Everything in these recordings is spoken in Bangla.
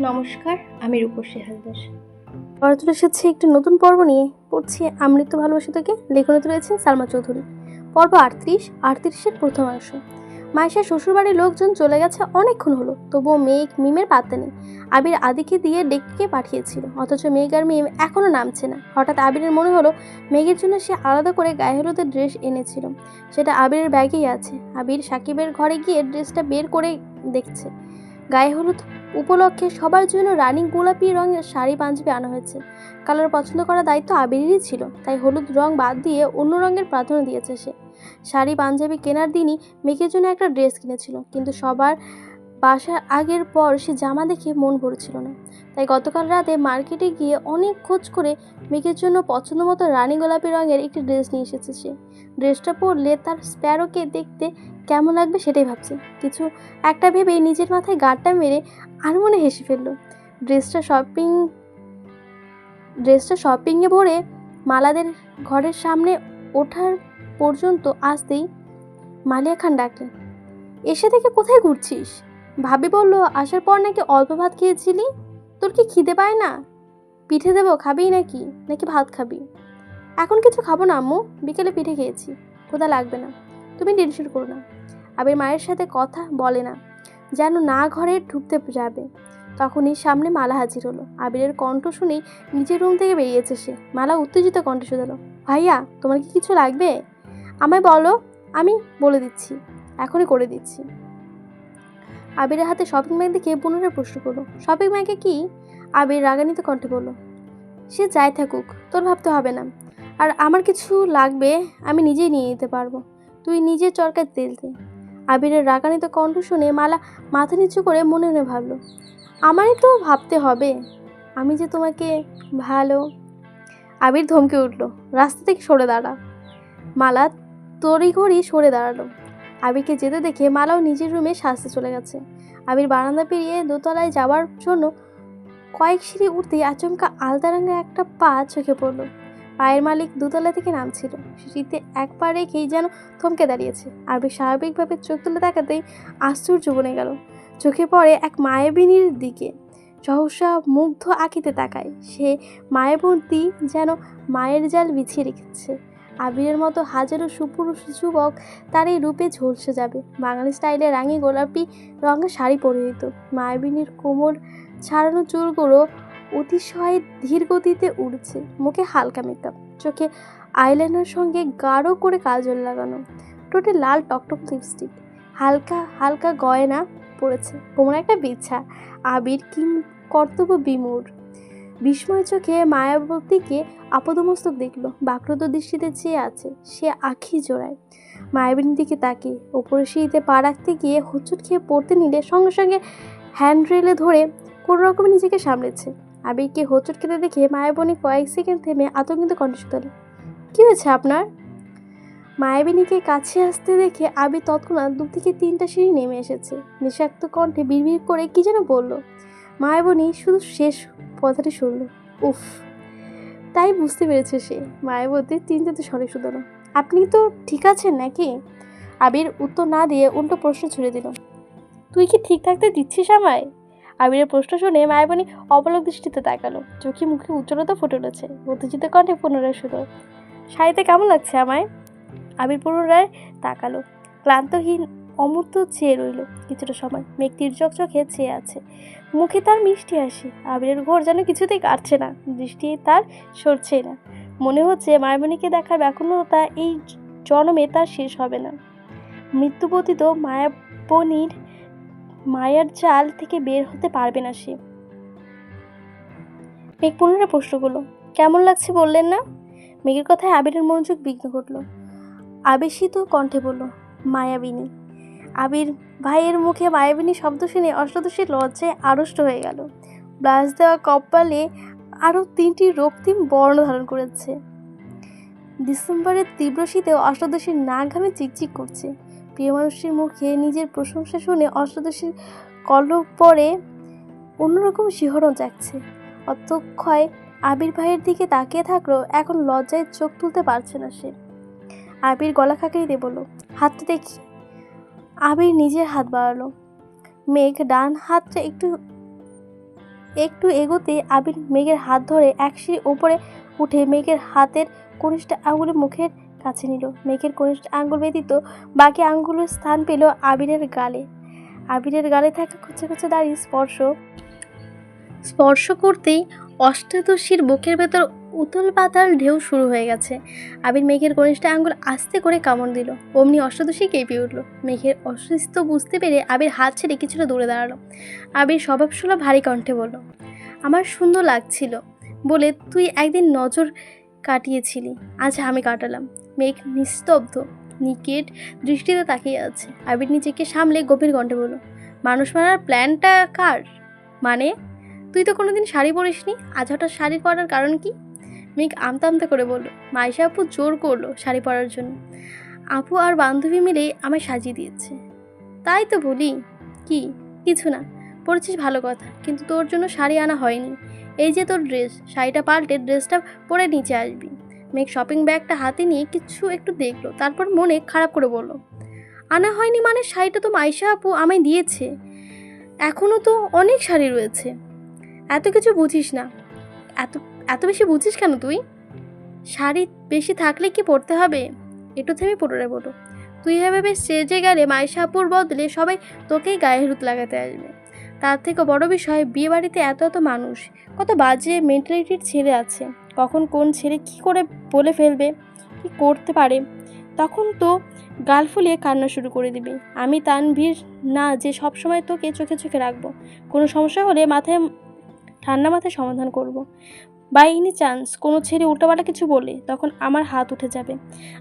নমস্কার, আমি রূপসী হালদার। পড়াতুলে এসেছে একটি নতুন পর্ব নিয়ে পড়ছি আমৃত্য ভালোবাসা থেকে লেখনে তুলেছেন সালমা চৌধুরী। পর্ব আটত্রিশ, আটত্রিশের প্রথমাংশ মাইশার শ্বশুরবাড়ির লোকজন চলে গেছে অনেকক্ষণ হলো, তবুও মেঘ মিমের পাত্তা নেই। আবির আদিকে দিয়ে ডেকে পাঠিয়েছিল, অথচ মেঘ আর মিম এখনও নামছে না। হঠাৎ আবিরের মনে হলো, মেঘের জন্য সে আলাদা করে গায়ে হলুদের ড্রেস এনেছিল। সেটা আবিরের ব্যাগেই আছে। আবির সাকিবের ঘরে গিয়ে ড্রেসটা বের করে দেখছে। গায়ে হলুদ উপলক্ষে সবার জন্য রানিং গোলাপি রঙের শাড়ি পাঞ্জাবি আনা হয়েছে। কালার পছন্দ করার দায়িত্ব আবিরেরই ছিল, তাই হলুদ রং বাদ দিয়ে অন্য রঙের প্রাধান্য দিয়েছে সে। শাড়ি পাঞ্জাবি কেনার দিনই মেয়েকের জন্য একটা ড্রেস কিনেছিল, কিন্তু সবার বাসার আগের পর সে জামা দেখে মন ভরেছিল না। তাই গতকাল রাতে মার্কেটে গিয়ে অনেক খোঁজ করে মেয়েকের জন্য পছন্দ মতো রানী গোলাপি রঙের একটি ড্রেস নিয়ে এসেছে সে। ড্রেসটা পরলে তার স্প্যারোকে দেখতে কেমন লাগবে সেটাই ভাবছি। কিছু একটা ভেবে নিজের মাথায় গাড়টা মেরে আর মনে হেসে ফেলল। ড্রেসটা শপিং, ড্রেসটা শপিংয়ে ভরে মালাদের ঘরের সামনে ওঠার পর্যন্ত আসতেই মালিয়া খান ডাকলেন, এসে থেকে কোথায় ঘুরছিস? ভাবি বলল, আসার পর নাকি অল্প ভাত খেয়েছিলি? তোর কি খিদে পায় না? পিঠে দেবো খাবি নাকি? নাকি ভাত খাবি? এখন কিছু খাব না আম্মু, বিকেলে পিঠে খেয়েছি কোথা লাগবে না। তুমি টেনশন করো না। আবির মায়ের সাথে কথা বলে না, যেন না ঘরে ঢুকতে যাবে। তখনই সামনে মালা হাজির হলো। আবিরের কণ্ঠ শুনেই নিজের রুম থেকে বেরিয়েছে সে। মালা উত্তেজিত কণ্ঠে শুধালো, ভাইয়া, তোমার কি কিছু লাগবে? আমায় বলো, আমি বলে দিচ্ছি, এখনই করে দিচ্ছি। আবিরের হাতে শপিং ব্যাগ দেখে পুনরায় প্রশ্ন করল শপিং ব্যাগে কি? আবির রাগানিত কণ্ঠে বলল, সে যাই থাকুক, তোর ভাবতে হবে না। আর আমার কিছু লাগবে, আমি নিজেই নিয়ে নিতে পারব। তুই নিজের চরকায় তেল দে। আবিরের রাগানিত কণ্ঠ শুনে মালা মাথা নিচু করে মনে মনে ভাবলো, আমারই তো ভাবতে হবে, আমি যে তোমাকে ভালো। আবির ধমকে উঠল, রাস্তা থেকে সরে দাঁড়া। মালা তড়িঘড়ি সরে দাঁড়াল। আবিরকে যেতে দেখে মালাও নিজের রুমে সাজতে চলে গেছে। আবির বারান্দা পেরিয়ে দোতলায় যাওয়ার জন্য কয়েক সিঁড়ি উঠতেই আচমকা আলতা রঙের একটা পা চোখে পড়ল। পায়ের মালিক দুতলা থেকে নামছিল। সিঁড়িতে এক পা রেখেই যেন থমকে দাঁড়িয়েছে। আবির স্বাভাবিকভাবে চোখ তুলে তাকাতেই আশ্চর্য বনে গেল। চোখে পড়ে এক মায়াবিনীর দিকে। সহসা মুগ্ধ আঁকিতে তাকায়। সে মায়াবতী যেন মায়ের জাল বিছিয়ে রেখেছে। আবিরের মতো হাজারো সুপুরুষ যুবক তার এই রূপে ঝলসে যাবে। বাঙালি স্টাইলে রাঙি গোলাপি রঙের শাড়ি পরিহিত। মায়াবিনীর কোমর ছাড়ানো চুলগুলো অতিশয় ধীর গতিতে উড়ছে। মুখে হালকা মেকআপ চোখে আইলাইনার সঙ্গে গাঢ় করে কাজল লাগানো টোটে লাল টকটক লিপস্টিক হালকা হালকা গয়না পড়েছে, কোমর একটা বিছা, আবির কিং কর্তব্য বিমূর। বিস্ময় চোখে মায়াবতীকে আপদমস্তক দেখল বাক্রত দৃষ্টিতে চেয়ে আছে, সে আখি জোড়ায়। মায়াবিনীর দিকে তাকে ওপরে সিঁড়িতে পা রাখতে গিয়ে হুচুট খেয়ে পড়তে নিলে সঙ্গে সঙ্গে হ্যান্ডরেলে ধরে কোনো রকমে নিজেকে সামলেছে। আবিরকে হোঁচট খেতে দেখে মায়াবনী কয়েক সেকেন্ড থেমে আতঙ্কিত কণ্ঠ শুধালো কী হয়েছে আপনার? মায়াবিনীকে কাছে আসতে দেখে আবির তৎক্ষণাৎ দু থেকে তিনটা সিঁড়ি নেমে এসেছে। নিঃস্বার্থ কণ্ঠে বিড়বিড় করে কি যেন বলল। মায়াবনী শুধু শেষ কথাটি শুনল। উফ, তাই বুঝতে পেরেছে সে। মায়াবতী চিন্তিত স্বরে শুধালো। আপনি তো ঠিক আছেন নাকি? আবির উত্তর না দিয়ে উল্টো প্রশ্ন ছুড়ে দিল। তুই কি ঠিক থাকতে দিচ্ছিস আমায়? আবিরের প্রশ্ন শুনে মায়াবনী অবলক দৃষ্টিতে তাকালো। চোখে মুখে উজ্জ্বলতা ফুটে উঠেছে। উত্তেজিত কণ্ঠে পুনরায় শুধু শাড়িতে কেমন লাগছে আমায়? আবির পুনরায় তাকালো। ক্লান্তহীন, অমূর্ত চেয়ে রইল কিছুটা সময়। মেঘ তির্যক চোখে চেয়ে আছে। মুখে তার মিষ্টি হাসি। আবিরের ঘোর যেন কিছুতেই কাটছে না। দৃষ্টি তার সরছেই না। মনে হচ্ছে মায়ামণিকে দেখার ব্যাকুলতা এই জন্মে তার শেষ হবে না। মৃত্যুপতিত মায়াবনীর মায়ার জাল থেকে বের হতে পারবে না সে। মেঘ পুনরায় প্রশ্ন করল কেমন লাগছে বললেন না? মেঘের কথায় আবিরের মনোযোগ বিঘ্ন ঘটল। আবেশিত কণ্ঠে বলল, মায়াবিনী। আবির ভাইয়ের মুখে মায়াবিনী শব্দ শুনে অষ্টাদশীর লজ্জায় আড়ষ্ট হয়ে গেল। ব্লাস দেওয়া কপালে আরও তিনটি রক্তিম বর্ণ ধারণ করেছে। ডিসেম্বরের তীব্র শীতেও অষ্টাদশীর না ঘামে চিকচিক করছে। প্রিয় মানুষের মুখে নিজের প্রশংসা শুনে অষ্টাদশীর কলক পরে অন্যরকম শিহরণ জাগছে। অতক্ষয় আবির ভাইয়ের দিকে তাকিয়ে থাকলেও এখন লজ্জায় চোখ তুলতে পারছে না সে। আবির গলা দিয়ে বলল, হাতটা দেখি। আবির নিজের হাত বাড়ালো। মেঘ ডান হাতটা একটু একটু এগোতে আবির মেঘের হাত ধরে এক সিঁড়ি ওপরে উঠে মেঘের হাতের কনিষ্ঠ আঙুলে মুখের কাছে নিল। মেঘের কনিষ্ঠ আঙ্গুল ব্যতীত বাকি আঙ্গুলের স্থান পেল আবিরের গালে। আবিরের গালে থাকা কুচে কুচে দাঁড়িয়ে স্পর্শ। স্পর্শ করতেই অষ্টাদশীর বুকের ভেতর উতল পাতাল ঢেউ শুরু হয়ে গেছে। আবির মেঘের কনিষ্ঠ আঙ্গুল আস্তে করে কামড় দিল। অমনি অষ্টাদশী কেঁপে উঠল। মেঘের অসুস্থ বুঝতে পেরে আবির হাত ছেড়ে কিছুটা দূরে দাঁড়াল। আবির স্বভাবসুলভ ভারী কণ্ঠে বলল, আমার সুন্দর লাগছিল বলে তুই একদিন নজর কাটিয়েছিলি। আজ আমি কাটালাম। মেঘ নিস্তব্ধ। নিকেট দৃষ্টিতে তাকিয়ে আছে। আবির নিজেকে সামলে গভীর কণ্ঠে বলল, মানুষ মারার প্ল্যানটা কার? মানে? তুই তো কোনোদিন শাড়ি পরিসনি? আজ হঠাৎ শাড়ি পরার কারণ কি? মেঘ আমতা আমতা করে বলল, মাইশা আপু জোর করল শাড়ি পরার জন্য। আপু আর বান্ধবী মিলে আমায় সাজিয়ে দিয়েছে। তাই তো বলি কি? কিছু না। পরেছিস ভালো কথা। কিন্তু তোর জন্য শাড়ি আনা হয়নি। এই যে তোর ড্রেস শাড়িটা পাল্টে ড্রেসটা পরে নিচে আসবি। মেঘ শপিং ব্যাগটা হাতে নিয়ে কিছু একটু দেখল, তারপর মনে খারাপ করে বলল, আনা হয়নি মানে শাড়িটা তো মাইশা আপু আমায় দিয়েছে। এখনও তো অনেক শাড়ি রয়েছে। এত কিছু বুঝিস না। এত এত বেশি বুঝিস কেন তুই? শাড়ি বেশি থাকলে কি পরতে হবে? একটু থেমে পড়ে বলো তুই এভাবে সেজে গেলে মাইশাপুর বদলে সবাই তোকেই গায়ে হলুদ লাগাতে আসবে। তার থেকে বড় বিষয় বিয়ে বাড়িতে এত এত মানুষ। কত বাজে মেন্টালিটির ছেলে আছে। কখন কোন ছেলে কি করে বলে ফেলবে? কি করতে পারে? তখন তো গাল ফুলিয়ে কান্না শুরু করে দিবি। আমি তানভীর না যে সব সময় তোকে চোখে চোখে রাখব। কোনো সমস্যা হলে মাথায়, ঠান্ডা মাথায় সমাধান করব। বাই এনি চান্স কোনো ছেলে উল্টোপাল্টা কিছু বলে, তখন আমার হাত উঠে যাবে।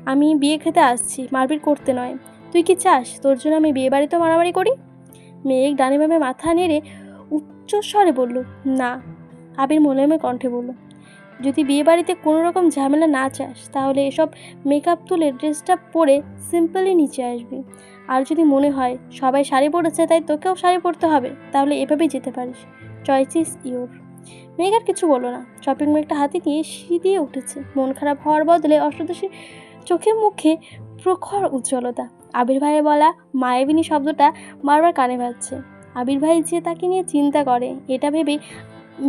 আমি বিয়ে খেতে আসছি, মারপিট করতে নয়। তুই কি চাস? তোর জন্য আমি বিয়ে বাড়িতেও মারামারি করি? মেঘ ডানে বামে মাথা নেড়ে উচ্চস্বরে বলল, না। আবির মোলায়মের কণ্ঠে বলল, যদি বিয়ে বাড়িতে কোনো রকম ঝামেলা না চাস, তাহলে এসব মেকআপ তুলে ড্রেসটা পরে সিম্পলি নিচে আসবি। আর যদি মনে হয় সবাই শাড়ি পরেছে তাই তোকেও শাড়ি পরতে হবে, তাহলে এভাবেই যেতে পারিস। চয়েস ইস ইউর মেঘ আর কিছু বলো না। শপিং ব্যাগটা হাতে নিয়ে সিঁড়ি দিয়ে উঠেছে। মন খারাপ হওয়ার বদলে অষ্টদশীর চোখে মুখে প্রখর উজ্জ্বলতা। আবির ভাইয়ের বলা মায়াবিনী শব্দটা বারবার কানে বাজছে। আবির ভাই যে তাকে নিয়ে চিন্তা করে, এটা ভেবে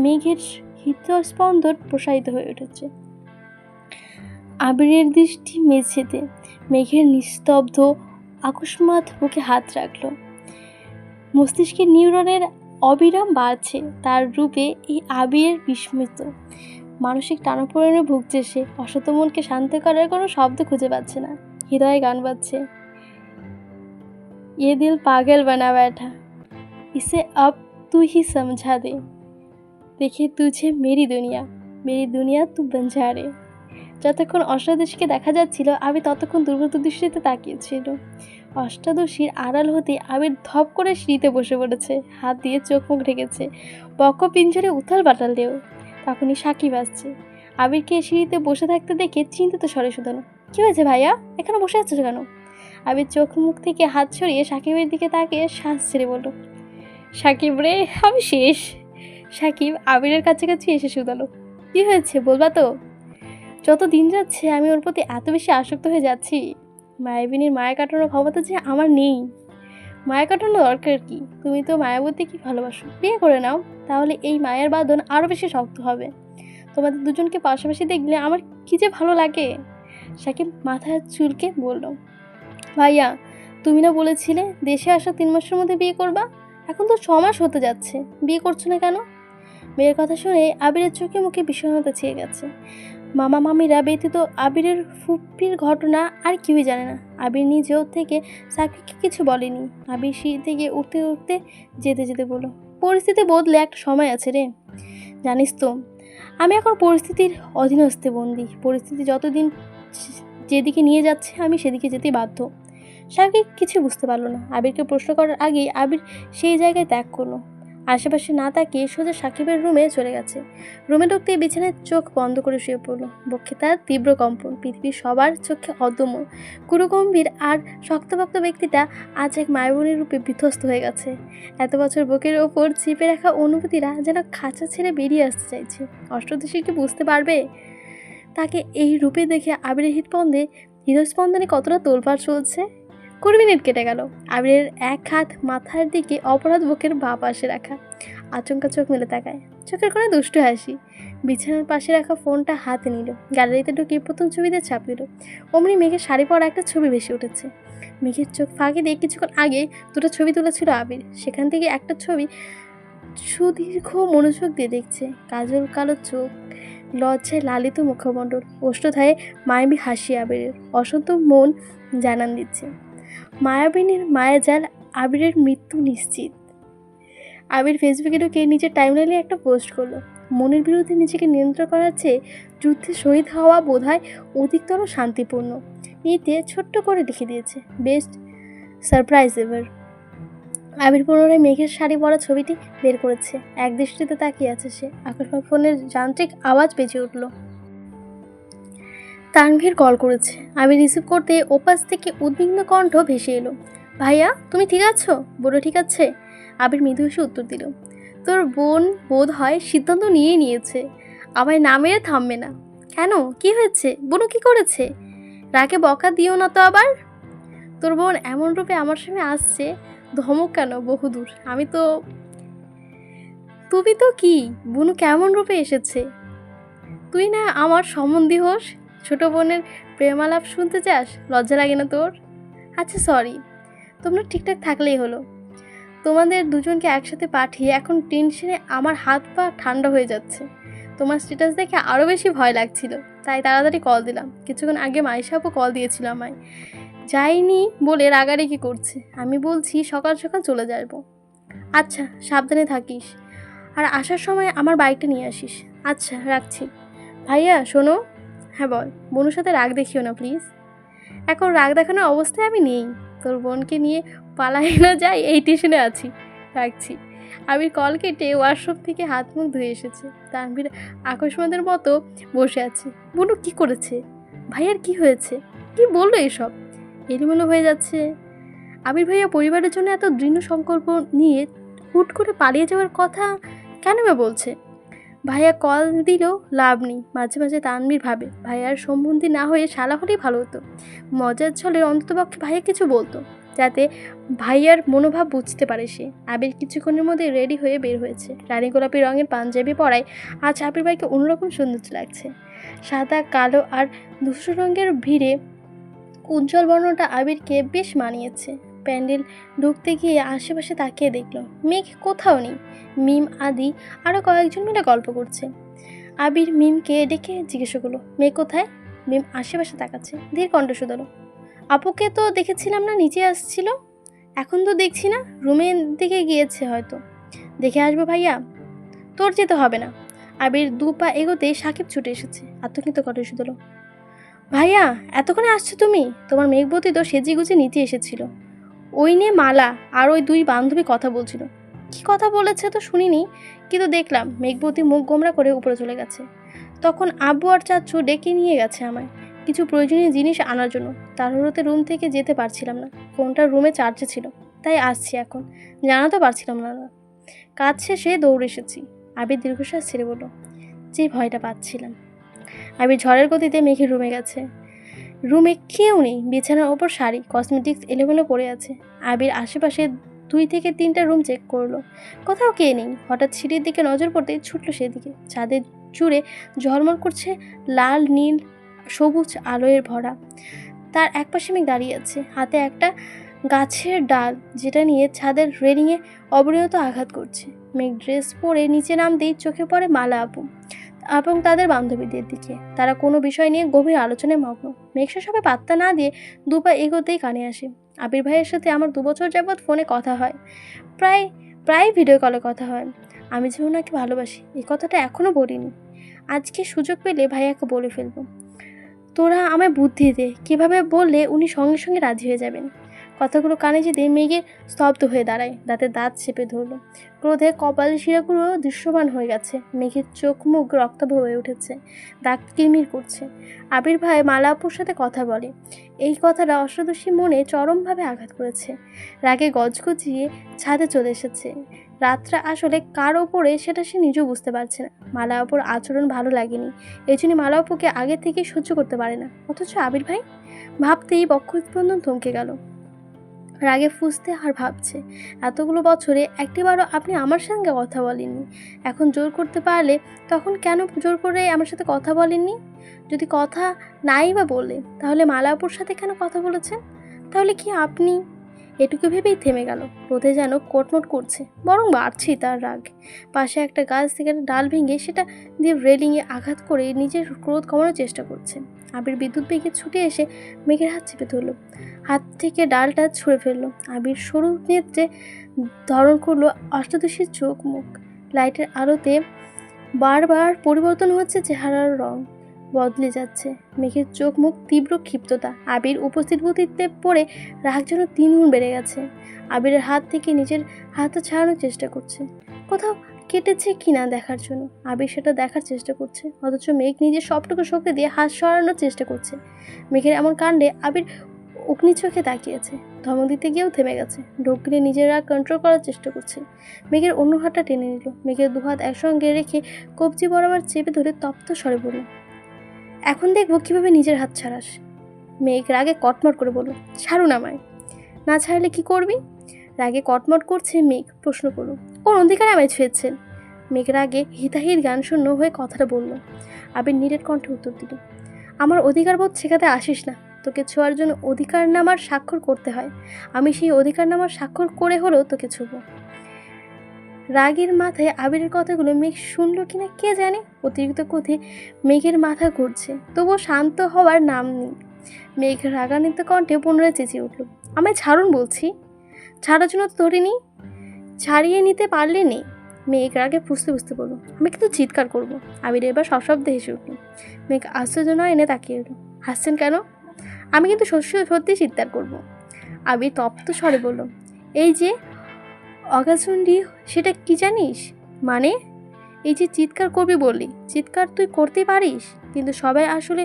মেঘের হৃদস্পন্দন প্রসারিত হয়ে উঠেছে। আবিরের দৃষ্টি মেঝেতে মেঘের নিস্তব্ধ আকস্মাত বুকে হাত রাখল। মস্তিষ্কের নিউরনের অবিরাম বাড়ছে, তার রূপে এই আবিরের বিস্মিত। মানসিক টানাপোড়েনে ভুগছে সে অসত মনকে শান্ত করার কোনো শব্দ খুঁজে পাচ্ছে না। হৃদয়ে গান বাজছে ये दिल पागल बना बैठा इसे अब तू ही समझा दे দেখে তুঝে মেরি দুনিয়া মেরি দুনিয়া তু বঞ্জারে যতক্ষণ অষ্টাদশীকে দেখা যাচ্ছিল আবি ততক্ষণ দুর্গত দৃষ্টিতে তাকিয়েছিল অষ্টাদশীর আড়াল হতে আবির ধপ করে সিঁড়িতে বসে পড়েছে হাত দিয়ে চোখ মুখ ঢেকেছে বক্ষ পিঞ্জরে উথাল পাতাল দেও তখনই সাকিব আসছে আবিরকে সিঁড়িতে বসে থাকতে দেখে চিন্তিত স্বরে শুধানো কী হয়েছে ভাইয়া? এখানে বসে আছো কেন? আবির চোখ মুখ থেকে হাত সরিয়ে সাকিবের দিকে তাকিয়ে শ্বাস ছেড়ে বলল, সাকিব রে, আমি শেষ। সাকিব আবিরের কাছাকাছি এসে শুধালো, কী হয়েছে বলবা তো? যত দিন যাচ্ছে আমি ওর প্রতি এত বেশি আসক্ত হয়ে যাচ্ছি। মায়াবিনীর মায়া কাটানোর ক্ষমতা যে আমার নেই। মায়া কাটানো দরকার কি? তুমি তো মায়াবতী কি ভালোবাসো। বিয়ে করে নাও, তাহলে এই মায়ের বাঁধন আরও বেশি শক্ত হবে। তোমাদের দুজনকে পাশাপাশি দেখলে আমার কী যে ভালো লাগে। সাকিব মাথায় চুলকে বলল, ভাইয়া, তুমি না বলেছিলে দেশে আসা তিন মাসের মধ্যে বিয়ে করবা? এখন তো ছ মাস হতে যাচ্ছে, বিয়ে করছ না কেন? মেয়ের কথা শুনে আবিরের চোখে মুখে বিষণ্ণতা ছেয়ে গেছে। মামা মামিরা ব্যতীত আবিরের ফুপির ঘটনা আর কেউই জানে না। আবির নিজেও থেকে সাকিবকে কিছু বলেনি। আবির সিঁড়ি থেকে উঠতে উঠতে যেতে যেতে বলো পরিস্থিতি বদলে একটা সময় আছে রে। জানিস তো, আমি এখন পরিস্থিতির অধীনস্থে বন্দি। পরিস্থিতি যতদিন যেদিকে নিয়ে যাচ্ছে আমি সেদিকে যেতে বাধ্য। সাকিব কিছু বুঝতে পারল না। আবিরকে প্রশ্ন করার আগেই আবির সেই জায়গায় ত্যাগ করল। আশেপাশে না তাকিয়ে সোজা সাকিবের রুমে চলে গেছে। রুমে ঢুকতে বিছানায় চোখ বন্ধ করে শুয়ে পড়ল। বক্ষে তার তীব্র কম্পন। পৃথিবীর সবার চোখে অদম্য। গুরুগম্ভীর আর শক্তভক্ত ব্যক্তিটা আজ এক মায়াবনীর রূপে বিধ্বস্ত হয়ে গেছে। এত বছর বুকের ওপর চিপে রাখা অনুভূতিরা যেন খাঁচা ছেড়ে বেরিয়ে আসতে চাইছে। অষ্টদশী কি বুঝতে পারবে? তাকে এই রূপে দেখে আবিরের হৃদস্পন্দে হৃদস্পন্দনে কতটা তোলপাড় চলছে? কুড়ি মিনিট কেটে গেল। আবিরের এক হাত মাথার দিকে অপরাধ বুকের বা পাশে রাখা। আচমকা চোখ মেলে তাকায়। চোখের কোনো দুষ্টু হাসি। বিছানার পাশে রাখা ফোনটা হাতে নিল। গ্যালারিতে ঢুকে প্রথম ছবিতে ছাপ দিল। অমনি মেঘের শাড়ি পরা একটা ছবি ভেসে উঠেছে। মেঘের চোখ ফাঁকি দিয়ে কিছুক্ষণ আগে দুটো ছবি তুলেছিল আবির। সেখান থেকে একটা ছবি সুদীর্ঘ মনোযোগ দিয়ে দেখছে। কাজল কালো চোখ লজ্জায় লালিত মুখমণ্ডল ওষ্ঠধায়ে মায়াবী হাসি আবিরের, অসন্ত মন জানান দিচ্ছে। মায়াবিনীর মায়াজাল আবিরের মৃত্যু নিশ্চিত। আবির ফেসবুকে ঢুকে নিজের টাইমলাইনে একটা পোস্ট করল। মনের বিরুদ্ধে নিজেকে নিয়ন্ত্রণ করার চেয়ে যুদ্ধে শহীদ হওয়া বোধহয় অধিকতর শান্তিপূর্ণ। নিতে ছোট্ট করে লিখে দিয়েছে বেস্ট সারপ্রাইজ এভার আবির পুনরায় মেঘের শাড়ি পরা ছবিটি বের করেছে। এক দৃষ্টিতে তাকিয়ে আছে সে। আকস্মিক ফোনের যান্ত্রিক আওয়াজ বেজে উঠল। তানভীর কল করেছে। আমি রিসিভ করতে ওপাশ থেকে উদ্বিগ্ন কণ্ঠ ভেসে এলো। ভাইয়া, তুমি ঠিক আছো? বলো ঠিক আছে? আবির মৃদু এসে উত্তর দিল। তোর বোন বোধ হয় সিদ্ধান্ত নিয়েই নিয়েছে। আমায় না মেরে থামবে না। কেন? কি হয়েছে? বোনও কি করেছে? রাগে বকা দিও না তো আবার? তোর বোন এমন রূপে আমার সামনে আসছে ধমক কেন? বহুদূর আমি তো তুমি তো কি? বুনু কেমন রূপে এসেছে? তুই না আমার সম্বন্ধী হোস। ছোট বোনের প্রেমালাপ শুনতে চাস? লজ্জা লাগে না তোর? আচ্ছা সরি তোমরা ঠিকঠাক থাকলেই হলো। তোমাদের দুজনকে একসাথে পাঠিয়ে এখন টেনশনে আমার হাত পা ঠান্ডা হয়ে যাচ্ছে। তোমার স্ট্যাটাস দেখে আরও বেশি ভয় লাগছিল। তাই তাড়াতাড়ি কল দিলাম। কিছুক্ষণ আগে মাইশাপও কল দিয়েছিল আমায়। যাইনি বলে রাগারাগি করছে। আমি বলছি, সকাল সকাল চলে যাব। আচ্ছা সাবধানে থাকিস। আর আসার সময় আমার বাইকটা নিয়ে আসিস। আচ্ছা রাখছি। ভাইয়া, শোনো। হ্যাঁ বল। বোনের সাথে রাগ দেখিও না প্লিজ এখন রাগ দেখানোর অবস্থায় আমি নেই। তোর বোনকে নিয়ে পালাই না যাই, এই টিউশনে আছি। রাখছি। আবির কল কেটে ওয়াশরুম থেকে হাত মুখ ধুয়ে এসেছে। তানভীর আকস্মাদের মতো বসে আছে। বনু কি করেছে? ভাইয়ার কি হয়েছে? কি বলল এসব? এলোমেলো হয়ে যাচ্ছে। আবির ভাইয়া পরিবারের জন্য এত দৃঢ় সংকল্প নিয়ে হুট করে পালিয়ে যাওয়ার কথা কেন বা বলছে? ভাইয়া কল দিলেও লাভ নেই, মাঝে মাঝে তানবির ভাবে। ভাইয়ার সম্বন্ধী না হয়ে শালা হলেই ভালো হতো। মজার ছলে অন্ততপক্ষে ভাইয়া কিছু বলতো, যাতে ভাইয়ার মনোভাব বুঝতে পারে সে। আবির কিছুক্ষণের মধ্যে রেডি হয়ে বের হয়েছে। রানী গোলাপি রঙের পাঞ্জাবি পরায় আজ আবির ভাইকে অন্যরকম সৌন্দর্য লাগছে। সাদা, কালো আর দুশো রঙের ভিড়ে উজ্জ্বল বর্ণটা আবিরকে বেশ মানিয়েছে। প্যান্ডেল ঢুকতে গিয়ে আশেপাশে তাকিয়ে দেখল, মেঘ কোথাও নেই। মিম, আদি আরও কয়েকজন মিলে গল্প করছে। আবির মিমকে ডেকে জিজ্ঞেস করল, মেঘ কোথায়? মিম আশেপাশে তাকাচ্ছে, ধীর কণ্ঠ শুধালো, আপুকে তো দেখেছিলাম না, নিচে আসছিল। এখন তো দেখছি না, রুমের দিকে গিয়েছে হয়তো। দেখে আসব ভাইয়া। তোর যেতে হবে না। আবির দু পা এগোতে সাকিব ছুটে এসেছে আত্মকৃত কণ্ঠ শুধালো ভাইয়া, এতক্ষণে আসছো তুমি? তোমার মেঘবতী তো সেজে গুজে নিতে এসেছিল। ওই নিয়ে মালা আর ওই দুই বান্ধবী কথা বলছিল। কি কথা বলেছে তো শুনিনি, কিন্তু দেখলাম মেঘবতী মুখ গোমরা করে উপরে চলে গেছে। তখন আব্বু আর চাচু ডেকে নিয়ে গেছে আমায় কিছু প্রয়োজনীয় জিনিস আনার জন্য। তাড়াহুড়োতে রুম থেকে যেতে পারছিলাম না। ফোনটা রুমে চার্জে ছিল। তাই আসছি এখন। জানাতে পারছিলাম না। কাজ শেষে দৌড়ে এসেছি। আবির দীর্ঘশ্বাস ছেড়ে বলল, যে ভয়টা পাচ্ছিলাম। আবির ঝড়ের গতিতে মেঘের রুমে গেছে। রুমে কেউ নেই, বিছানার ওপর শাড়ি কসমেটিক্স এলোমেলো পড়ে আছে। আবির আশেপাশে দুই থেকে তিনটা রুম চেক করল। কোথাও কে নেই, হঠাৎ সিঁড়ির দিকে নজর পড়তেই ছুটলো সেদিকে। ছাদের জুড়ে ঝলমল করছে লাল, নীল, সবুজ আলোয় ভরা। তার একপাশে মেঘ দাঁড়িয়ে আছে, হাতে একটা গাছের ডাল, যেটা নিয়ে ছাদের রেলিংয়ে অবনিয়ত আঘাত করছে। মেঘ ড্রেস পরে নিচে নাম নামতেই চোখে পড়ে মালা আপু। এবং তাদের বান্ধবীদের দিকে। তারা কোনো বিষয় নিয়ে গভীর আলোচনায় মগ্ন। মেঘসা সবাই পাত্তা না দিয়ে দুপা এগোতেই কানে আসে। আবির ভাইয়ের সাথে আমার দু বছর যাবৎ ফোনে কথা হয়। প্রায় প্রায় ভিডিও কলে কথা হয়। আমি যে ওনাকে ভালোবাসি এই কথাটা এখনও বলিনি। আজকে সুযোগ পেলে ভাইয়াকে বলে ফেলব। তোরা আমায় বুদ্ধি দে। কীভাবে বললে উনি সঙ্গে সঙ্গে রাজি হয়ে যাবেন? কথাগুলো কানে যেতে মেঘে স্তব্ধ হয়ে দাঁড়ায়, দাঁতে দাঁত চেপে ধরলো। ক্রোধে কপাল শিরাগুলো দৃশ্যমান হয়ে গেছে, মেঘের চোখ মুখ রক্তাভ হয়ে উঠেছে দাগ কিরমির করছে। আবির ভাই মালাপুর সাথে কথা বলে। এই কথাটা অষ্টাদশী মনে চরমভাবে আঘাত করেছে। রাগে গজগজিয়ে ছাদে চলে এসেছে। রাতটা আসলে কার ওপরে সেটা সে নিজেও বুঝতে পারছে না। মালা অপুর আচরণ ভালো লাগেনি। এই জন্য মালা অপুকে আগে থেকে সহ্য করতে পারে না। অথচ আবির ভাই ভাবতেই বক্ষস্পন্দন থমকে গেল। রাগে ফুসতে আর ভাবছে, এতগুলো বছরে একটিবারও আপনি আমার সঙ্গে কথা বলেননি। এখন জোর করতে পারলে তখন কেন জোর করে আমার সাথে কথা বলেননি? যদি কথা নাই বা বললেন তাহলে মালাপুর সাথে কেন কথা বলেছেন? তাহলে কি আপনি? এটুকু ভেবেই থেমে গেল। রোদে যেন কোটমোট করছে, বরং বাড়ছেই তার রাগ। পাশে একটা গাছ থেকে ডাল ভেঙে সেটা দিয়ে রেলিংয়ে আঘাত করে নিজের ক্রোধ কমানোর চেষ্টা করছে। আবির বিদ্যুৎ বেগে ছুটে এসে মেঘের হাত চেপে ধরলো। হাত থেকে ডালটা ছুঁড়ে ফেলল। আবির সরু নেত্রে ধারণ করল অষ্টাদশীর চোখ মুখ। লাইটের আলোতে বারবার পরিবর্তন হচ্ছে চেহারার রং। বদলে যাচ্ছে। মেঘের চোখ মুখ তীব্র ক্ষিপ্ততা। আবির উপস্থিত বুদ্ধিতে পড়ে রাগ যেন তিনগুণ বেড়ে গেছে। আবিরের হাত থেকে নিজের হাতটা ছাড়ানোর চেষ্টা করছে। কোথাও কেটেছে কিনা দেখার জন্য। আবির সেটা দেখার চেষ্টা করছে, অথচ মেঘ নিজের সবটুকু শক্তি দিয়ে হাত সরানোর চেষ্টা করছে। মেঘের এমন কাণ্ডে আবির অগ্নি চোখে তাকিয়েছে, ধমক দিতে গিয়েও থেমে গেছে। ঢোক গিলে নিজের কন্ট্রোল করার চেষ্টা করছে। মেঘের অন্য হাতটা টেনে নিল। মেঘের দুহাত একসঙ্গে রেখে কবজি বরাবর চেপে ধরে তপ্ত স্বরে বলল, এখন দেখব কীভাবে নিজের হাত ছাড়াস। মেঘ রাগে কটমট করে বলল, ছাড়ুন আমায়। না ছাড়লে কি করবি? রাগে কটমট করছে মেঘ, প্রশ্ন করল। কোন অধিকারে আমায় ছুঁয়েছেন? মেঘ রাগে হিতাহিত গান শূন্য হয়ে কথাটা বলল। আবির নীরের কণ্ঠে উত্তর দিল, আমার অধিকার বোধ শেখাতে আসিস না। তোকে ছোঁয়ার জন্য অধিকার নামার স্বাক্ষর করতে হয়। আমি সেই অধিকার নামার স্বাক্ষর করে হলেও তোকে ছুবো। রাগের মাথায় আবিরের কথাগুলো মেঘ শুনলো কিনা কে জানে? অতিরিক্ত কোথে মেঘের মাথা ঘুরছে, তবুও শান্ত হওয়ার নাম নেই। মেঘ রাগান্বিত কণ্ঠে পুনরায় চেঁচিয়ে উঠল, আমায় ছাড়ুন বলছি। ছাড়ার জন্য তো ধরিনি। ছাড়িয়ে নিতে পারলে নেই। মেঘ রাগে ফুসতে বুঝতে বলল, আমি কিন্তু চিৎকার করব। আবির এবার সব সশব্দে হেসে উঠল। মেঘ আশ্চর্য নয় এনে তাকিয়ে এলো হাসছেন কেন? আমি কিন্তু সত্যি সত্যি চিৎকার করব। আবির তপ্ত স্বরে বলল, এই যে অগাচন্ডি সেটা কি জানিস? মানে? এই যে চিৎকার করবি বললি, চিৎকার তুই করতে পারিস? কিন্তু সবাই আসলে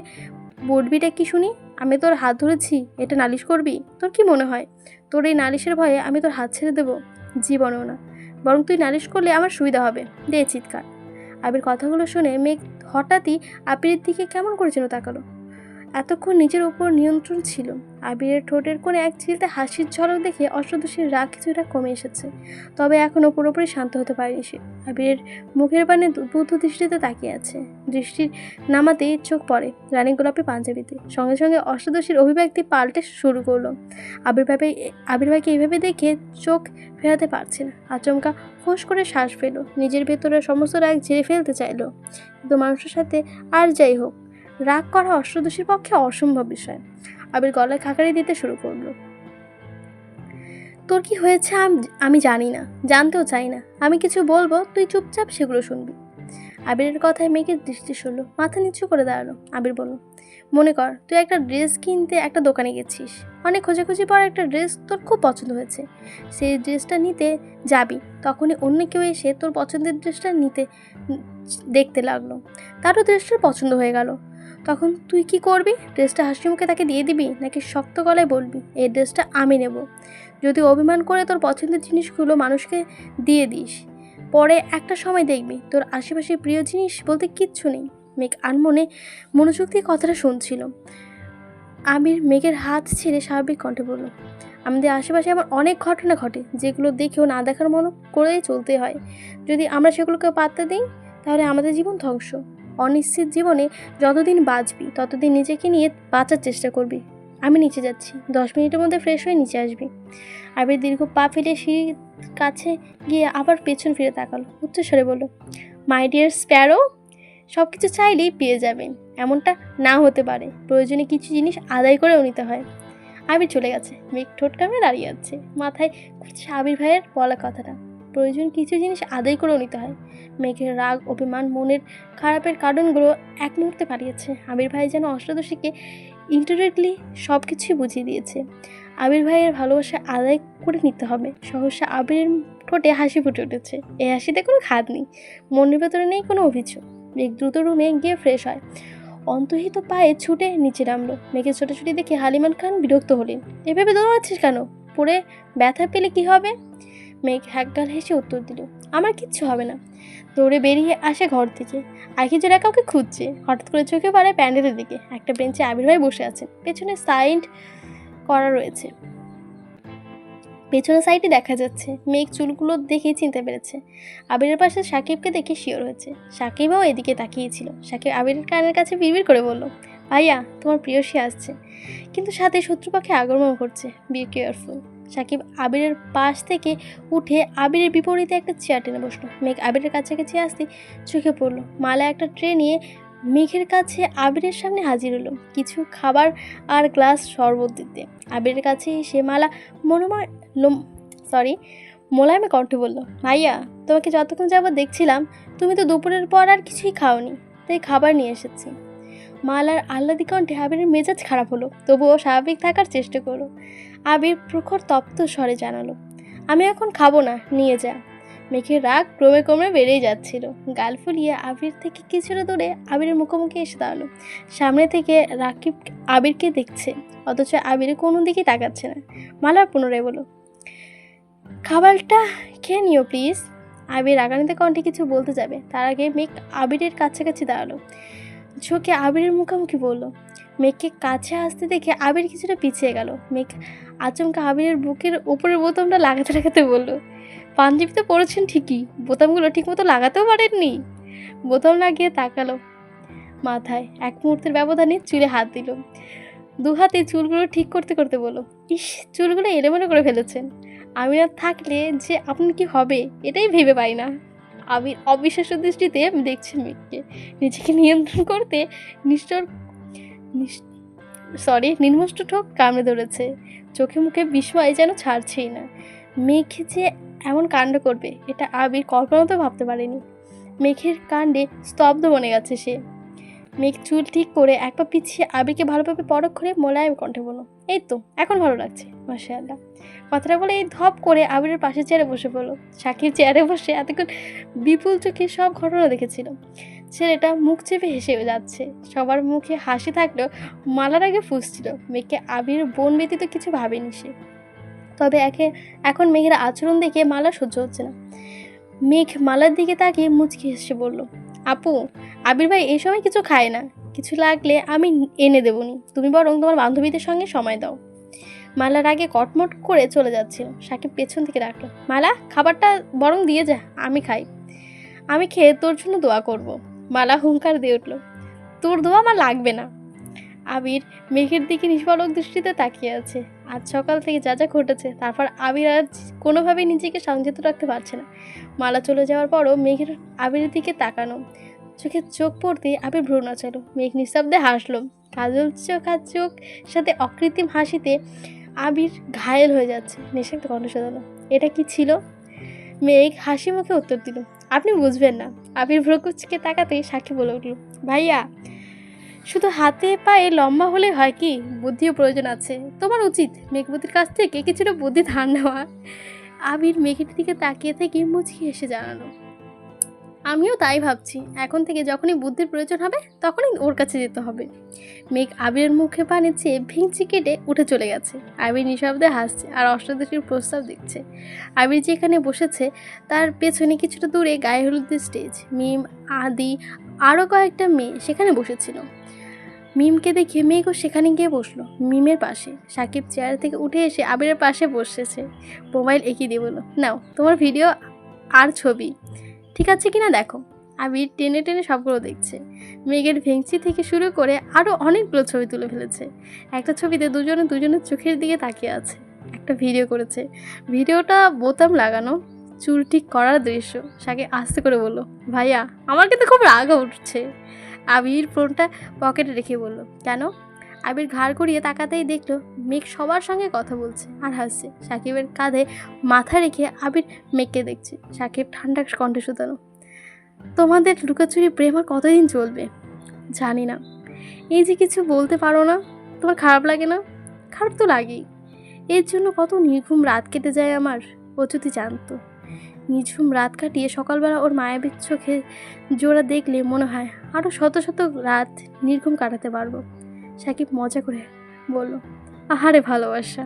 বলবিটা কি শুনি? আমি তোর হাত ধরেছি, এটা নালিশ করবি? তোর কি মনে হয়? তোর এই নালিশের ভয়ে আমি তোর হাত ছেড়ে দেবো? জীবনেও না। বরং তুই নালিশ করলে আমার সুবিধা হবে। দে চিৎকার। আবির কথাগুলো শুনে মেঘ হঠাৎই আপিরের দিকে কেমন করে যেন তাকালো। এতক্ষণ নিজের ওপর নিয়ন্ত্রণ ছিল। আবিরের ঠোঁটের কোণে এক চিলতে হাসির ঝলক দেখে অষ্টদশীর রাগ কিছুটা কমে এসেছে। তবে এখনও পুরোপুরি শান্ত হতে পারেনি সে। আবিরের মুখের পানে বুদ্ধ দৃষ্টিতে তাকিয়ে আছে। দৃষ্টির নামাতেই চোখ পড়ে রানী গোলাপি পাঞ্জাবিতে। সঙ্গে সঙ্গে অষ্টদশীর অভিব্যক্তি পাল্টে শুরু করল। আবির্ভাবে আবির্ভাবকে এইভাবে দেখে চোখ ফেরাতে পারছে না। আচমকা ফোঁস করে শ্বাস পেল নিজের ভেতরে সমস্ত রাগ ঝেড়ে ফেলতে চাইলো। কিন্তু মানুষের সাথে আর যাই হোক রাগ করা অষ্টদশীর পক্ষে অসম্ভব বিষয়। আবির গলায় খাকারি দিতে শুরু করল। তোর কি হয়েছে আমি জানি না, জানতেও চাই না। আমি কিছু বলব, তুই চুপচাপ সেগুলো শুনবি। আবিরের কথায় মেয়েকে দৃষ্টি সরল, মাথা নিচু করে দাঁড়াল। আবির বলল, মনে কর, তুই একটা ড্রেস কিনতে একটা দোকানে গেছিস। অনেক খোঁজাখুঁজি পর একটা ড্রেস তোর খুব পছন্দ হয়েছে। সেই ড্রেসটা নিতে যাবি। তখনই অন্য কেউ এসে তোর পছন্দের ড্রেসটা নিতে দেখতে লাগল। তারও ড্রেসটা পছন্দ হয়ে গেল। তখন তুই কি করবি? ড্রেসটা হাসি মুখে তাকে দিয়ে দিবি নাকি শক্ত গলায় বলবি, এই ড্রেসটা আমি নেব। যদি অভিমান করে তোর পছন্দের জিনিসগুলো মানুষকে দিয়ে দিস, পরে একটা সময় দেখবি তোর আশেপাশে প্রিয় জিনিস বলতে কিচ্ছু নেই। মেঘ আনমনে মনোযোগ দিয়ে কথাটা শুনছিল। আমির মেঘের হাত ছেড়ে স্বাভাবিক কণ্ঠে বলল, আমাদের আশেপাশে এমন অনেক ঘটনা ঘটে যেগুলো দেখেও না দেখার মনে করেই চলতে হয়। যদি আমরা সেগুলোকে পাত্তা দিই, তাহলে আমাদের জীবন ধ্বংস। অনিশ্চিত জীবনে যতদিন বাঁচবি, ততদিন নিজেকে নিয়ে বাঁচার চেষ্টা করবি। আমি নিচে যাচ্ছি। দশ মিনিটের মধ্যে ফ্রেশ হয়ে নিচে আসবি। আবির দীর্ঘ পা ফেলে সিঁড়ির কাছে গিয়ে আবার পেছন ফিরে তাকালো। উচ্চস্বরে বলল মাই ডিয়ার স্প্যারো সব কিছু চাইলেই পেয়ে যাবেন। এমনটা না হতে পারে। প্রয়োজনে কিছু জিনিস আদায় করেও নিতে হয়। আবির চলে গেছে। মেঘ ঠোঁট কামড়ে দাঁড়িয়ে আছে। মাথায় আবির ভাইয়ের বলা কথাটা। প্রয়োজন কিছু জিনিস আদায় করেও নিতে হয়। মেঘের রাগ, অভিমান, মনের খারাপের কারণগুলো এক মুহূর্তে পাঠিয়েছে আবির ভাই যেন অষ্টাদশীকে ইন্টারেক্টলি সব কিছুই বুঝিয়ে দিয়েছে। আবির ভাইয়ের ভালোবাসা আদায় করে নিতে হবে। সহসা আবিরের ঠোঁটে হাসি ফুটে উঠেছে। এই হাসিতে কোনো খাদ নেই। মনের ভেতরে নেই কোনো অভিযোগ। মেঘ দ্রুত রুমে গিয়ে ফ্রেশ হয়। অন্তহিত পায়ে ছুটে নিচে নামলো। মেঘের ছোটাছুটি দেখে হালিমান খান বিরক্ত হলেন। এভাবে দৌড়াচ্ছিস কেন? পড়ে ব্যথা পেলে কি হবে? মেঘ হ্যাকগাল হেসে উত্তর দিল, আমার কিচ্ছু হবে না। দৌড়ে বেরিয়ে আসে ঘর থেকে। আখি জোড়া কাউকে খুঁজছে। হঠাৎ করে চোখে পড়ে প্যান্ডেলের দিকে। একটা বেঞ্চে আবির ভাই বসে আছেন পেছনে সাইন্ড করা রয়েছে। পেছনের সাইডে দেখা যাচ্ছে, মেঘ চুলগুলো দেখে চিনতে পেরেছে। আবিরের পাশে সাকিবকে দেখে শিওর হয়েছে। সাকিবও এদিকে তাকিয়েছিল। সাকিব আবিরের কানের কাছে বিড়বিড় করে বলল, ভাইয়া, তোমার প্রিয়সী আসছে। কিন্তু সাথে শত্রুপক্ষে আগমন করছে। বি কেয়ারফুল সাকিব আবিরের পাশ থেকে উঠে আবিরের বিপরীতে একটা চেয়ার টেনে বসল। মেঘ আবিরের কাছাকাছি আসতে চোখে পড়ল। মালা একটা ট্রে নিয়ে মেঘের কাছে আবিরের সামনে হাজির হলো। কিছু খাবার আর গ্লাস শরবত দিতে। আবিরের কাছে সে মালা মনোময় সরি মোলায়েমে কণ্ঠে বলল, ভাইয়া, তোমাকে যতক্ষণ যাবত দেখছিলাম, তুমি তো দুপুরের পর আর কিছুই খাওনি, তাই খাবার নিয়ে এসেছি। মালার আহ্লাদি কণ্ঠে আবিরের মেজাজ খারাপ হলো। তবুও স্বাভাবিক থাকার চেষ্টা করো আবির প্রখর তপ্ত স্বরে জানালো, আমি এখন খাব না, নিয়ে যা। মেঘের রাগ ক্রমে ক্রমে বেড়েই যাচ্ছিল। গাল ফুলিয়ে আবির থেকে কিছুটা দূরে আবিরের মুখোমুখি এসে দাঁড়াল। সামনে থেকে রাকিব আবিরকে দেখছে, অথচ আবির কোনো দিকেই তাকাচ্ছে না। মালার পুনরায় বলো খাবারটা খেয়ে নিও, প্লিজ। আবির রাগানিতে কণ্ঠে কিছু বলতে যাবে, তার আগে মেঘ আবিরের কাছাকাছি দাঁড়াল। ঝোঁকে আবিরের মুখোমুখি বলল মেঘকে কাছে আসতে দেখে আবির কিছুটা পিছিয়ে গেল। মেঘ আচমকা আবিরের বুকের উপরের বোতামটা লাগাতে লাগাতে বলল, পাঞ্জাবি তো পরেছেন ঠিকই, বোতামগুলো ঠিকমতো লাগাতেও পারেননি। বোতাম লাগিয়ে তাকালো মাথায়, এক মুহূর্তের ব্যবধানে চুলে হাত দিল। দু হাতে চুলগুলো ঠিক করতে করতে বলল, ইস, চুলগুলো এলোমেলো করে ফেলেছেন। আমি আর থাকলে যে আপনার কি হবে, এটাই ভেবে পাই না। আবির অবিশ্বাস্য দৃষ্টিতে দেখছে মেঘকে নিজেকে নিয়ন্ত্রণ করতে নিষ্ঠর সরি নির্মষ্ট ঠোক কামড়ে ধরেছে। চোখে মুখে বিস্ময় যেন ছাড়ছেই না। মেঘ যে এমন কাণ্ড করবে, এটা আবির কল্পনাতেও ভাবতে পারেনি। মেঘের কাণ্ডে স্তব্ধ বনে গেছে সে। মেঘ চুল ঠিক করে এক পা পিছিয়ে আবিরকে ভালোভাবে পরখ করে মোলায়েম কণ্ঠে বলো এই তো, এখন ভালো লাগছে মাসে আল্লাহ কথাটা বলে এই ধপ করে আবিরের পাশে চেয়ারে বসে পড়ল। সাকিব চেয়ারে বসে এতক্ষণ বিপুল চোখে সব ঘটনা দেখেছিল। ছেলেটা মুখ চেপে হেসে যাচ্ছে। সবার মুখে হাসি থাকলেও মালার আগে ফুসছিল। মেঘকে আবির বোন ব্যতীত কিছু ভাবেনি সে। তবে একে, এখন মেঘের আচরণ দেখে মালা সহ্য হচ্ছে না। মেঘ মালার দিকে তাকিয়ে মুচকি হেসে বলল, আপু, আবির ভাই এই সময় কিছু খায় না। কিছু লাগলে আমি এনে দেবনি তুমি বরং তোমার বান্ধবীদের সঙ্গে সময় দাও। মালার আগে কটমট করে চলে যাচ্ছিল। সাকিব পেছন থেকে রাখল মালা, খাবারটা বরং দিয়ে যা, আমি খাই। আমি খেয়ে তোর জন্য দোয়া করব। মালা হুঙ্কার দিয়ে উঠল, তোর দোয়া আমার লাগবে না। আবির মেঘের দিকে নিষ্পলক দৃষ্টিতে তাকিয়ে আছে। আজ সকাল থেকে যা যা ঘটেছে, তারপর আবির আর কোনোভাবেই নিজেকে সংযত রাখতে পারছে না। মালা চলে যাওয়ার পরও মেঘের, আবিরের দিকে তাকানো। চোখে চোখ পড়তে আবির ভ্রু নাচালো মেঘ নিঃশব্দে হাসলো, কাজল চোখ আর চোখ সাথে অকৃত্রিম হাসিতে আবির ঘায়েল হয়ে যাচ্ছে। নিঃশব্দ কণ্ঠ শোধালো এটা কি ছিল? মেঘ হাসি মুখে উত্তর দিল, আপনি বুঝবেন না। আবির ভ্রকুচকে তাকাতেই সাক্ষী বলে উঠল, ভাইয়া, শুধু হাতে পায়ে লম্বা হলে হয় কি? বুদ্ধিও প্রয়োজন আছে। তোমার উচিত মেঘবতীর কাছ থেকে কিছুটা বুদ্ধি ধার নেওয়া। আবির মেঘের দিকে তাকিয়ে থেকে মুচকি এসে জানালো আমিও তাই ভাবছি। এখন থেকে যখনই বুদ্ধির প্রয়োজন হবে, তখনই ওর কাছে যেতে হবে। মেঘ আবিরের মুখে পানি চেয়ে ভেঙচি কেটে উঠে চলে গেছে। আবির নিঃশব্দে হাসছে আর অষ্টাদশীর প্রস্তাব দিচ্ছে। আবির যেখানে বসেছে, তার পেছনে কিছুটা দূরে গায়ে হলুদের স্টেজ। মিম, আদি আরও কয়েকটা মেয়ে সেখানে বসেছিল। মিমকে দেখে মেঘও সেখানে গিয়ে বসল, মিমের পাশে। সাকিব চেয়ার থেকে উঠে এসে আবিরের পাশে বসেছে। মোবাইল এগিয়ে দিয়ে বলল, নাও, তোমার ভিডিও আর ছবি। ঠিক আছে কিনা দেখো। আবির টেনে টেনে সবগুলো দেখছে। মেঘের ভেংচি থেকে শুরু করে আরও অনেকগুলো ছবি তুলে ফেলেছে। একটা ছবিতে দুজনে দুজনের চোখের দিকে তাকিয়ে আছে। একটা ভিডিও করেছে। ভিডিওটা বোতাম লাগানো, চুল ঠিক করার দৃশ্য। সাকে আস্তে করে বলল, ভাইয়া, আমার কিন্তু খুব রাগ উঠছে। আবির ফোনটা পকেটে রেখে বলল, কেন? আবির ঘাড় করিয়ে তাকাতেই দেখল মেঘ সবার সঙ্গে কথা বলছে আর হাসছে। সাকিবের কাঁধে মাথা রেখে আবির মেঘকে দেখছে। সাকিব ঠান্ডা কণ্ঠে শুধানো তোমাদের লুকাচুরি প্রেম আর কতদিন চলবে? জানি না। এই যে কিছু বলতে পারো না, তোমার খারাপ লাগে না? খারাপ তো লাগেই। এর জন্য কত নির্ঘুম রাত কেটে যায় আমার, ও যদি জানতো। নিঝুম রাত কাটিয়ে সকালবেলা ওর মায়াবীর চোখে জোড়া দেখলে মনে হয় আরও শত শত রাত নির্ঘুম কাটাতে পারব। সাকিব মজা করে বলল, আহারে ভালোবাসা।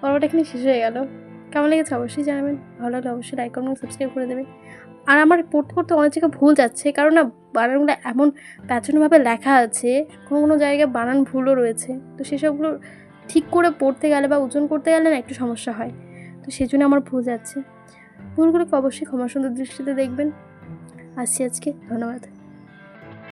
পর্বটা এখানে শেষ হয়ে গেল। কেমন লেগেছে অবশ্যই জানাবেন। ভালো লাগলে অবশ্যই লাইক করবেন সাবস্ক্রাইব করে দেবেন। আর আমার পড়তে পড়তে অনেক জায়গায় ভুল যাচ্ছে, কারণ না বানানগুলো এমন প্যাচনভাবে লেখা আছে, কোনো কোনো জায়গায় বানান ভুলও রয়েছে। তো সেসবগুলো ঠিক করে পড়তে গেলে বা ওজন করতে গেলে না একটু সমস্যা হয়। তো সেই জন্য আমার ভুল যাচ্ছে। ভুলগুলোকে অবশ্যই ক্ষমা সুন্দর দৃষ্টিতে দেখবেন। আসছি আজকে। ধন্যবাদ।